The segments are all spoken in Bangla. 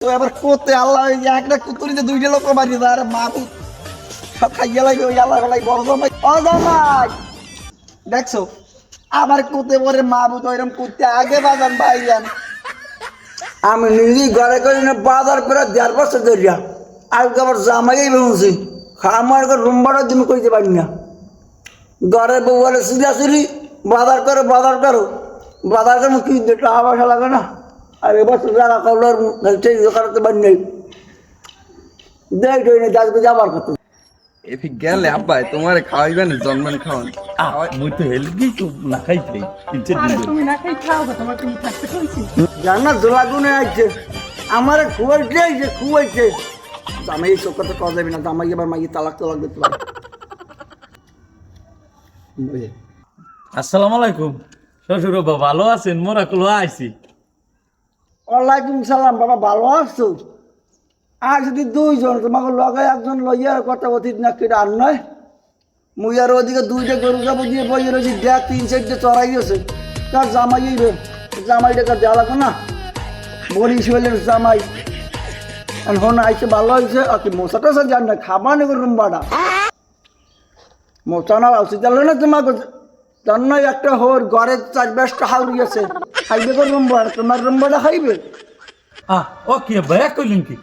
তো এবার করতে আল্লাহ ওই একটা কুতুরিতে দুইটা লোক মারি আর মাবু সব খাইয়া লাগবে ওই আল্লাহ বেলায় বড় জামাই। ও জামাই! দেখছ? আবার কুতে পরে মাবু তো এরকম কুতে আগে বাজান ভাইজান আমি নিজে ঘরে করে না, বাজার করে দেড় বছর ধরিয়া আজকে আবার জামাই বেরোছি আমার রুম ভাড়া তুমি কইতে পারি না। ঘরে বউ বলে সিরিয়াসলি বাজার করো বাজার করো। বাজার করে কি টাকা পয়সা লাগে না? আর এবার তো টাকা করল সেই করতে পারি নাই। দেখ আজকে যাবার কথা। এফি গেলে আব্বাই তোমার খাওয়াইবে না জন্মেন খাওয়ান। মুই তো তো না দিবে তুমি না খাই খাও তোমার তুমি থাকতে কইছি। আমার খুয়াইছে আইছে খুয়াইছে। জামাই এই চোখ কথা কওয়া যাবে না জামাই এবার মাইয়ে তালাক তালাক দিতে পারে আসসালামু আলাইকুম। শ্বশুর বাবা ভালো আছেন? মোরা কুলো আইছি। ওয়ালাইকুম সালাম, বাবা ভালো আছো? আর যদি দুইজন, তোমাকে লগে একজন লইয়া কথা অতীত না কেটে আর নয়? মুই আর ওদিকে দুইটা গরু যাব দিয়ে বইয়ে রয়েছি দেখ তিন চারটে চড়াই আছে। তার জামাই রে জামাইটা কার দেওয়া লাগবে না। বলিস হইলে জামাই। এখন আইসে ভালো হয়েছে আর কি মশাটা সব জান না খাবার নেই রুম্বাটা মশা না জানলো না তোমাকে জন্য একটা হোর ঘরে খাইবে তোমার খাইবে। আহ ও কি কইলেন কি?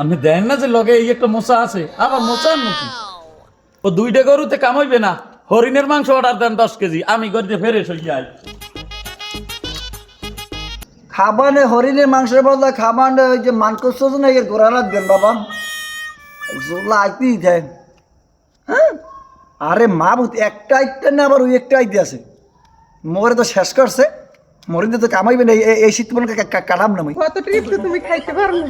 আপনি দেন না যে লগে এই একটা মশা আছে। আবার মশা নাকি ও দুইটা গরুতে কামাইবে না? হরিণের মাংস অর্ডার দেন দশ কেজি। আমি গরিতে ফেরে সই যাই। খাবানে হরিণের মাংসের বদলে খাবানে ওই যে মানকস্ত না এর ঘোরা রাখবেন বাবা। জোলা আইতেই হ্যাঁ? আরে মা বুত একটা আইতে না আবার ওই একটা আইতে আছে। মোরে তো শেষ করছে। মরিতে তো কামাইবে না এই- এই শীত মনে কাটাম না মুই। কত ট্রিপ তো তুমি খাইতে পারো না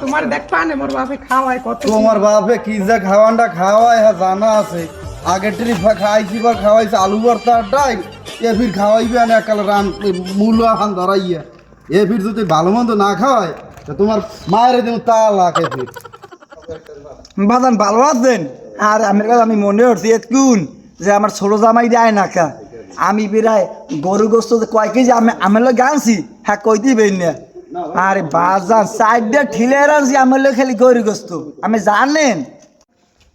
তোমার দেখ পানে মোর বাপে খাওয়ায় কত তোমার বাপে কি যে খাওয়ানটা খাওয়ায় হ্যাঁ জানা আছে। আগের ট্রিপ খাইছি বা খাওয়াইছে আলু ভর্তা ডাইল। এ ফির খাওয়াইবে না একাল রান মূল হান ধরাইয়া। এ ফির যদি ভালো মন্দ না খাওয়ায় তা তোমার মায়ের দেবো তা লাগে ফির। বাজান ভালো আছেন? আর আমার আমি মনে করছি এতকুন যে আমার ছোট জামাই দেয় না কা। আমি বেড়ায় গরু গোস্ত কয় কেজি আমি আমার লোক আনছি হ্যাঁ কই দিবেন না আরে বাজান, সাইডে ঠিলে আনছি আমার লোক খালি গরু গোস্ত। আমি জানেন?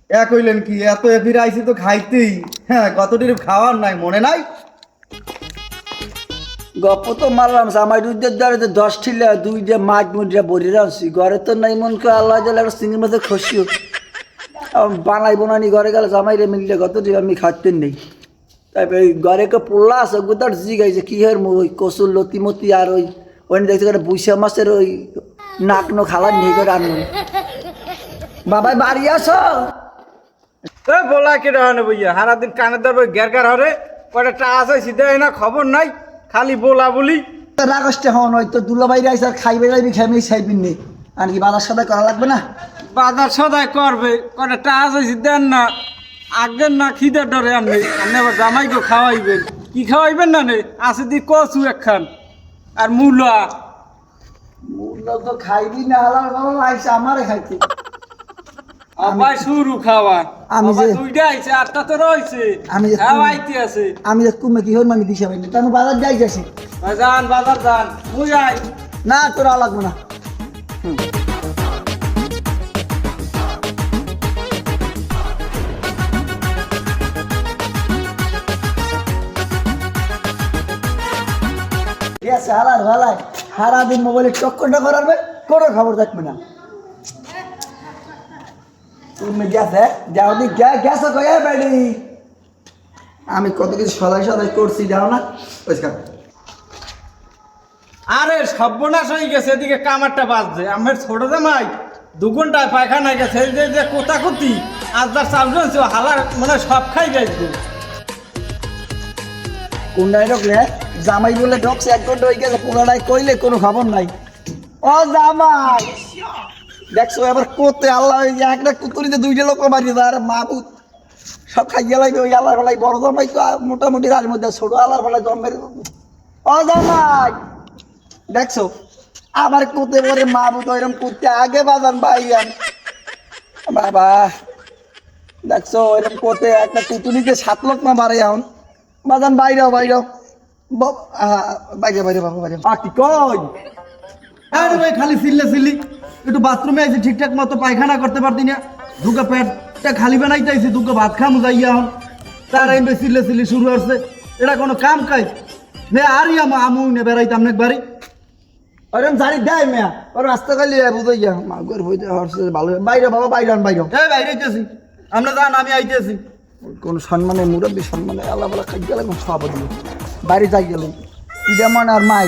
এ কইলেন কি, এত এ ফির আইছি তো খাইতেই। হ্যাঁ কত ট্রিপ খাওয়ার নাই, মনে নাই? গপ্প তো মারলাম, জামাই দুধের দ্বারা তো দশ ঠিলে দুই যে মাছ মুড়িয়া বড়ি রাখছি ঘরে তো নাই মন করে আল্লাহ দিলে একটা সিঙ্গির মধ্যে খসিও বানাই বোনানি ঘরে গেলে জামাই রে মিললে কত ট্রিপ আমি খাইতে নেই। তারপরে ঘরে কে পোল্লা আছে জি গাইছে, কি হের ওই কসুর লতি মতি আর ওই ওই দেখছি করে বুইসা মাছের ওই নাক নো খালা নিয়ে করে আনলো। বাবাই, বাড়ি আসো। এ বলা কেটে হয় না বইয়া? হারা দিন কানের দর গ্যার গ্যার হরে, কয়টা টাকা আছে সিধা না, খবর নাই। খালি বলা বলি। রাগসটা হন হয়তো দুলাভাই রাইস আর খাইবে যাইবি খাইবি খাইবি নি। আর কি বাজার সাদা করা লাগবে না? বাজার সদাই করবে কয়টা টাকা আছে সিধা না। আগের না খিদের ডরে আর নেই। আপনি আবার জামাইকে খাওয়াইবেন। কি খাওয়াইবেন না নে? আছে দি কচু একখান আর মূলা। মুলা তো খাইবি না হালাল বাবা আইসা আমারে খাইতে। আবার শুরু খাওয়া। আমি যে- দুইটা আইছে আটটা তো রয়েছে। আমি যে- খাওয়াইতে আছে। আমি যে কুমে কি হন আমি দিশা পাইনি তাহলে বাজার যাই যাচ্ছি ভাই যান বাজার যান। মুই আই না তোরা লাগবে না। হালার হালাই সারাদিন মোবাইলে চক্করটা করাবে কোনো খবর থাকবে না। তুমি গেছে যাও দি গেছে কয়ে বেড়ি? আমি কত কিছু সদাই সদাই করছি জানো না? আরে সর্বনাশ হয়ে গেছে এদিকে কামারটা বাজছে। আমার ছোট জামাই দু ঘন্টায় পায়খানায় গেছে এই যে যে কোতাকুতি আজ যার চাল রয়েছে হালার মানে সব খাই গেছে। কোনটায় ঢুকলে জামাই বলে ঢুকছে এক ঘণ্টা হয়ে গেছে কোনটায় কইলে কোনো খবর নাই। ও জামাই! দেখছ, এবার কোতে আল্লাহ ওই যে একটা কুতুরিতে দুইটা লোক মারি আর মাবুত সব খাইয়া লাগবে ওই আল্লাহর বেলায়, বড় জামাই তো আর মোটামুটি রাজ মধ্যে ছোট, আল্লাহর বেলায় জন্মের ও জামাই! দেখছ, আবার কোতে পরে মাবুত ওইরকম কুতে আগে বাজান ভাইয়ান বাবা, দেখছ এরকম কোতে একটা কুতুরিতে সাত লোক না বাড়ে এখন। বাজান বাইরেও বাইরেও বাইরে বাইরে বাবা বাইরে আ কি কই? আরে ভাই, খালি সিল্লে, সিল্লি। একটু বাথরুমে আইছি ঠিকঠাক মতো পায়খানা করতে পারতি না। দুটো পেটটা খালি বানাইতে আইছি দুটো ভাত খামু যাইয়া হন তার এমনি সিল্লে সিল্লি শুরু হচ্ছে। এটা কোনো কাম কাজ? নে আর ইয়া আমু নে বেড়াইতাম না বাড়ি ওরম জানি দেয় মেয়া ওর রাস্তা খালি বুঝাই গিয়া মা গর হইতে হরছে ভালো বাইরে বাবা বাইরে বাইরে এই বাইরে আইতেছি। আমরা যান আমি আইতেছি। কোন সম্মানে মুরব্বী সম্মানে আল্লাহ বলা খাই গেলে কোন সব বাইরে যাই গেল তুই যেমন আর মাই